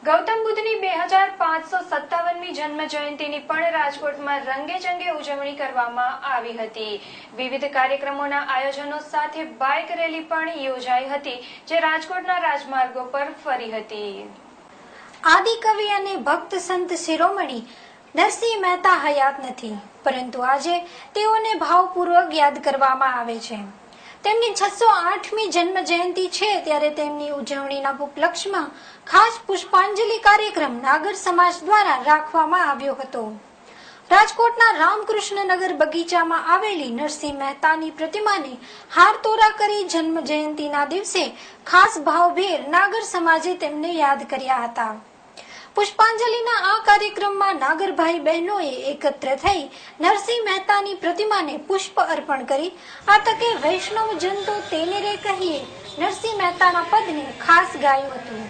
હજાર પાંચસો સત્તાવનમી જન્મ જયંતિની પણ રાજકોટમાં રંગેચંગે ઉજવણી કરવામાં આવી હતી. વિવિધ કાર્યક્રમોના આયોજનો સાથે બાઇક રેલી પણ યોજાઈ હતી, જે રાજકોટના રાજમાર્ગો પર ફરી હતી. આદિકવિ અને ભક્ત સંત શિરોમણી નરસિંહ મહેતા હયાત નથી, પરંતુ આજે તેઓને ભાવપૂર્વક યાદ કરવામાં આવે છે. તેમની છસો આઠમી જન્મ જયંતિ છે, ત્યારે તેમની ઉજવણીના ઉપલક્ષમાં ખાસ પુષ્પાંજલિ કાર્યક્રમ નાગર સમાજ દ્વારા રાખવામાં આવ્યો હતો. રાજકોટના રામકૃષ્ણનગર બગીચામાં આવેલી નરસિંહ મહેતાની પ્રતિમાને હારતોરા કરી જન્મ જયંતિના દિવસે ખાસ ભાવભેર નાગર સમાજે તેમને યાદ કર્યા હતા. પુષ્પાંજલિના આ કાર્યક્રમમાં નાગરભાઈ બહેનોએ એકત્ર થઈ નરસિંહ મહેતાની પ્રતિમાને પુષ્પ અર્પણ કરી. આ તકે વૈષ્ણવ જન તો તેને રે કહીએ. નરસિંહ મહેતાના પદને ખાસ ગાયું હતું.